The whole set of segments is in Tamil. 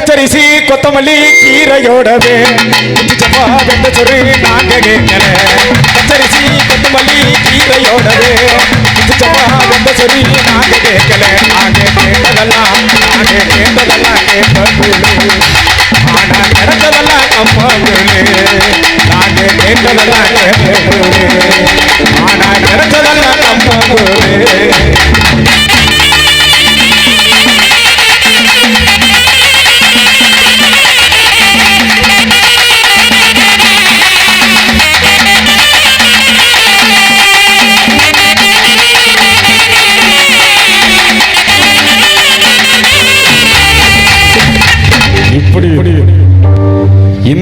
பச்சரிசி கொத்தமல்லி கீரையோடவே. குச்சிச்சப்பா வெந்த சொரு நாங்க கேட்கல. பச்சரிசி கொத்தமல்லி கீரையோடவே. குச்சிச்சப்பா வெந்த சொரு நாங்க கேட்கல. நாங்க கேட்டதெல்லாம் நாங்க கேட்டதெல்லாம் கேட்பது ஆனா கிடைச்சதெல்லாம் கம்மாங்களே நாங்க கேட்டதெல்லாம் கேட்பது ஆனா கிடைச்சதெல்லாம் கம்மாங்களே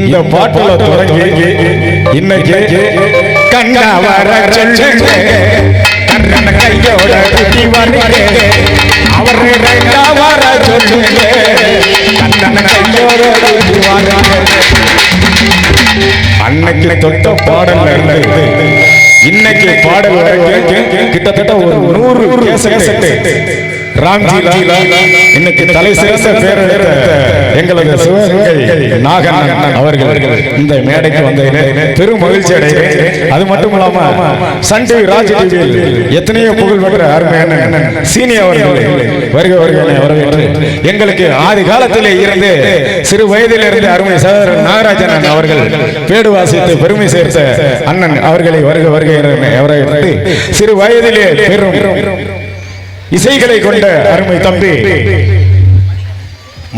இந்த பாட்டுல தொடங்கி இன்னைக்கு கண்ணா வர சொல்லுங்க. கண்ணன கையோட குட்டி வருங்க அவர் ரெண்டா வர சொல்லுங்க. கண்ணன கையோட குட்டி வருங்க அன்னைக்கு தொட்ட பாடல்ல இருந்து இன்னைக்கு பாடல் கிட்டத்தட்ட ஒரு நூறு கேசட்டு. ராம்ஜி இன்னைக்கு தலை சிறந்த பேர் எங்களது சிவகங்கை நாகன் அவர்கள் இந்த மேடைக்கு வந்ததிலே பெரும் மகிழ்ச்சி அடைகிறேன். அது மட்டும் இல்லாம சன் டிவி ராஜ் டிவியில் எத்தனையோ புகழ் பெற்ற அருமையான சீனி அவர்கள். வருக வருக வரவேற்று எங்களுக்கு ஆதி காலத்திலே இருந்து சிறு வயதில் இருந்து அருமை சகோதரர் நாகராஜன் அவர்கள் பேடு வாசித்து பெருமை சேர்த்த அண்ணன் அவர்களை வருக வருக வரவேற்று சிறு வயதிலே பெரும் இசைகளை கொண்ட அருமை தம்பி.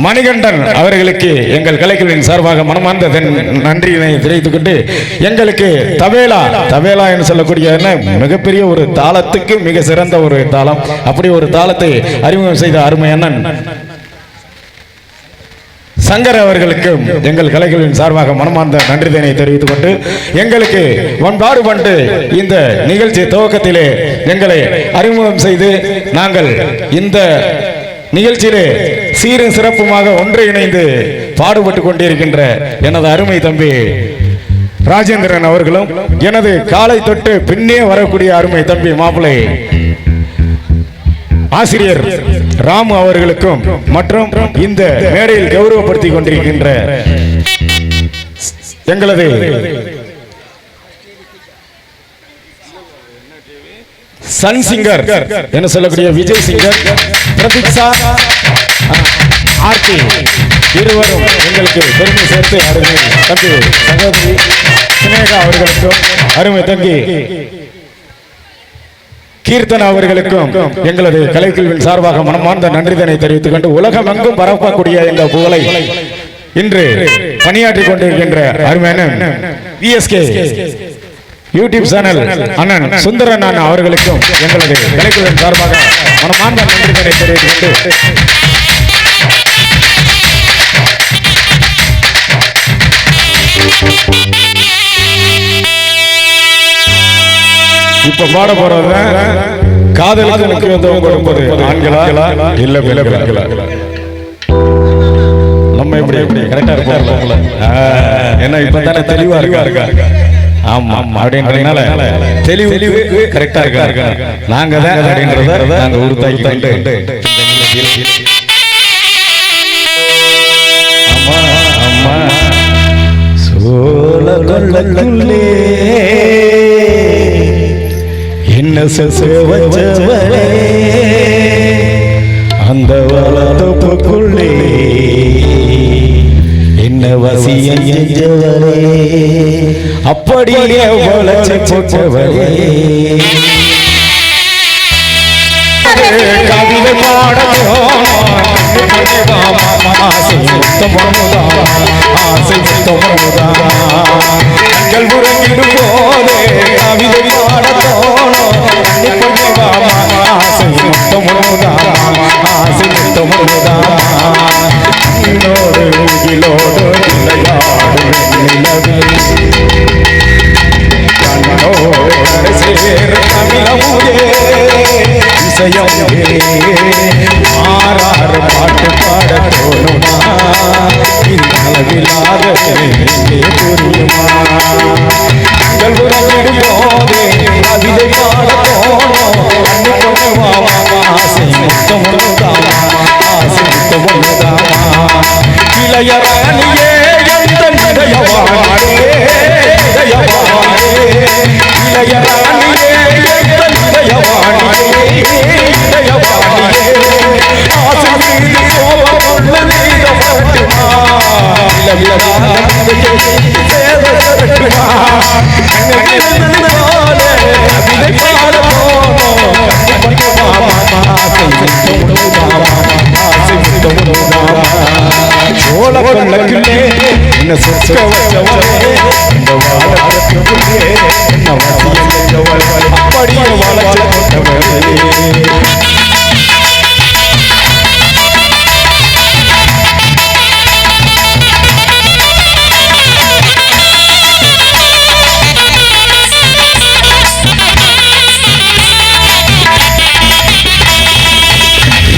மணிகண்டன் அவர்களுக்கு எங்கள் கலைகளின் சார்பாக மனமார்ந்த நன்றியினை தெரிவித்துக் கொண்டு எங்களுக்கு தவேலா தவேலா என்று சொல்லக்கூடிய மிகப்பெரிய ஒரு தாளத்துக்கு மிக சிறந்த ஒரு தாளம். அப்படி ஒரு தாளத்தை அறிமுகம் செய்த அருமை அண்ணன் சங்கர் அவர்களுக்கும் எங்கள் கலைகளின் சார்பாக மனமார்ந்த நன்றிதனை தெரிவித்துக் கொண்டு எங்களுக்கு ஒன்பாடு பண்டு இந்த நிகழ்ச்சி துவக்கத்திலே எங்களை அறிமுகம் செய்து நாங்கள் இந்த நிகழ்ச்சியிலே சீரும் சிறப்புமாக ஒன்று இணைந்து பாடுபட்டு கொண்டிருக்கின்ற எனது அருமை தம்பி ராஜேந்திரன் அவர்களும் எனது காலை தொட்டு பின்னே வரக்கூடிய அருமை தம்பி மாப்பிளை ஆசிரியர் ராமு அவர்களுக்கும் மற்றும் இந்த மேடையில் கௌரவப்படுத்திக் கொண்டிருக்கின்ற எங்களது சன் சிங்கர் என சொல்லக்கூடிய விஜய் சிங்கர் பிரதீக்ஷா ஆர்த்தி இருவரும் எங்களுக்கு பெருமை சேர்த்து அருமை தம்பி சகோதரி சினேகா அவர்களுக்கும் அருமை தங்கி கீர்த்தன் அவர்களுக்கும் எங்களது கலைக்குழுவின் சார்பாக மனமார்ந்த நன்றிதனை தெரிவித்துக் கொண்டு உலகம் அங்கும் பரப்பக்கூடிய இந்த புகழை இன்று பணியாற்றிக் கொண்டிருக்கின்ற அருமையான விஎஸ்கே யூடியூப் சேனல் அண்ணன் சுந்தரன் அவர்களுக்கும் எங்களது கலைக்குழுவின் சார்பாக மனமார்ந்த நன்றிதனை தெரிவித்துக் கொண்டு இப்ப பாட போறது காதலுக்கு முக்கியத்துவம் கொடுப்பது ஆண்களா? இல்ல இல்ல பெண்களா? நம்ம இப்படி எப்படி கரெக்டா இருப்போம்ல. ஏன்னா இப்ப தானே தெளிவா இருக்கா? இருக்கா ஆமா அப்படின்றதுனால தெளிவு தெளிவு கரெக்டா இருக்கா? இருக்கா நாங்க தான் அப்படின்றத நாங்க உறுத்தாக்கி கொண்டு அம்மா அம்மா சோழ கொள்ளக்குள்ளே என்ன அந்த வளர்ப்புக்குள்ளே என்ன வசியம் செஞ்சவரே அப்படியே வளர்ச்சி கவிதை பாடலோ ஆசை முத்தமமுதா ஆசை முத்தமமுதா கவிதை பாடலோ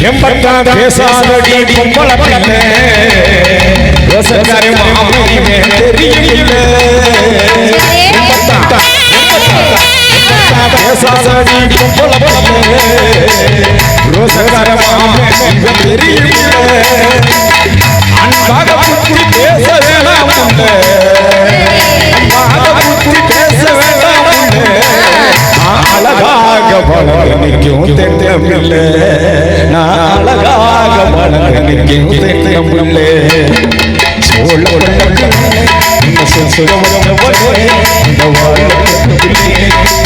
எம்பட்டா பேசாதடி பொம்பள பிள்ளை. யோசக்காரி மாமியே தெரியல எம்பட்டா பேசாதடி பொம்பள பிள்ளை. ரோசக்கார மாமியே தெரியல அன்பாக புத்தி பேச வேணாம் உண்டு. அன்பாக பேச வேணாம் உண்டு. அழகாக பழக நிற்கும் திட்டமில்லை நான் அழகாக பழக சோழ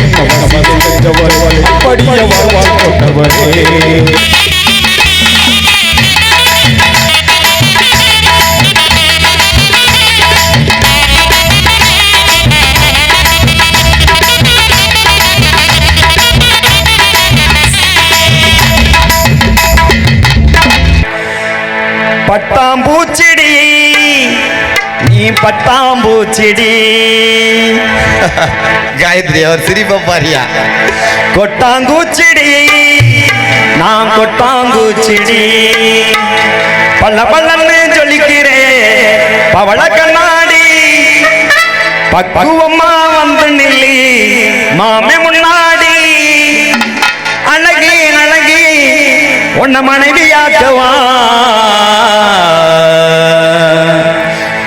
இந்த வாழ்வாள் கொண்டவரே பட்டாம்பூச்சிடி. காயத்ரி அவர் சிரிப்ப பாரியா. கொட்டாங்கூச்சிடி. நான் கொட்டாங்கூச்சிடி. பல்ல பல்லன்னு ஜொலிக்கிறேன் பவள கண்ணாடி. பக்குவம்மா வந்து நில்லி மாமே முன்னாடி. அழகி அழகி உன்னை மனைவியாக்குவா.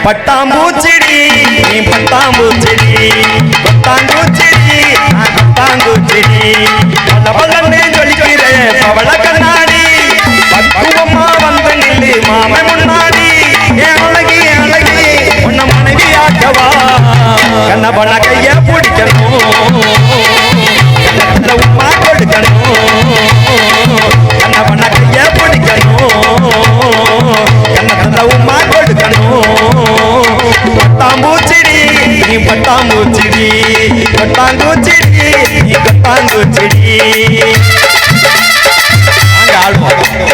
பட்டாம்பூச்சிடி நீ பட்டாம்பூச்சிடி கொட்டாங்கூச்சிடி நான் கொட்டாங்கூச்சிடி நீ கொட்டாங்கூச்சிடி ஆள் பாருங்க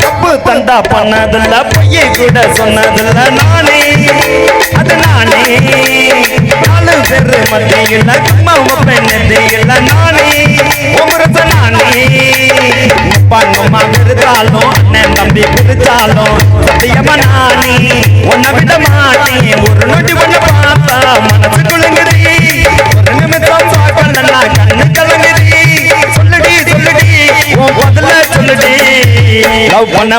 தப்பு பண்ணதில்ல பொய்யை கூட சொன்னதில்ல நானே அது நானே. நாலு மத்தியில் அம்மா பெண்ணதில்ல நானே உமரச நானே பண்ணுமா விருத்தாலும் அண்ணன் தம்பி பிரிச்சாலும் சத்தியமா நானே. உன்னை விட மாட்டேன். ஒரு நொடி ஒண்ணு பார்த்தா மனசு குழுங்குது ஒரு நிமிஷம் பார்க்கலன்னா கண்ணு கலங்குது. சொல்லுடி சொல்லுடி உன் பதில சொல்லுடி. லவ் பண்ண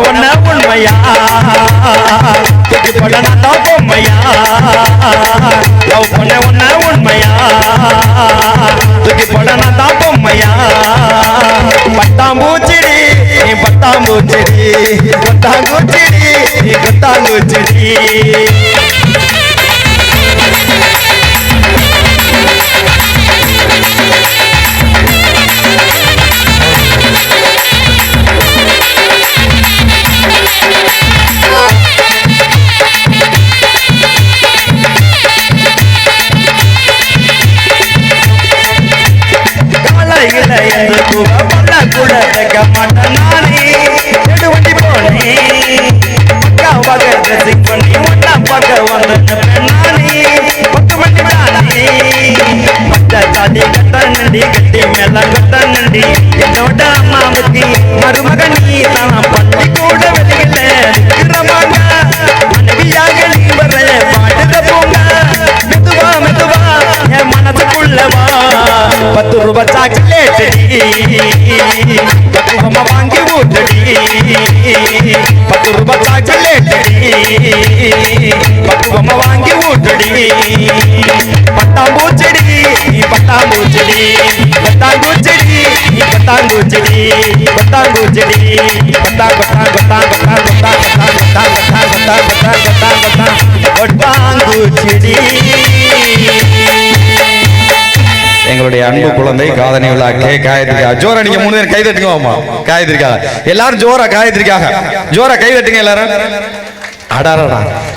पतुर बचा के लेटड़ी तू हम मांगे उठड़ी पतुर बचा के लेटड़ी तू हम मांगे उठड़ी पता बोचड़ी पता बोचड़ी पता बोचड़ी पता बोचड़ी पता बोचड़ी पता बता बता बता बता बता बता बता बता बता बता बता बता बता बता எங்களுடைய அன்பு குழந்தை காதணி விழா கே காயத்ரிக்கா ஜோரா நீங்க மூணு பேர் கை தட்டுங்க ஆமா எல்லாரும் ஜோரா காயத்ரிக்காக ஜோரா கை தட்டுங்க எல்லாரும். அடாரடா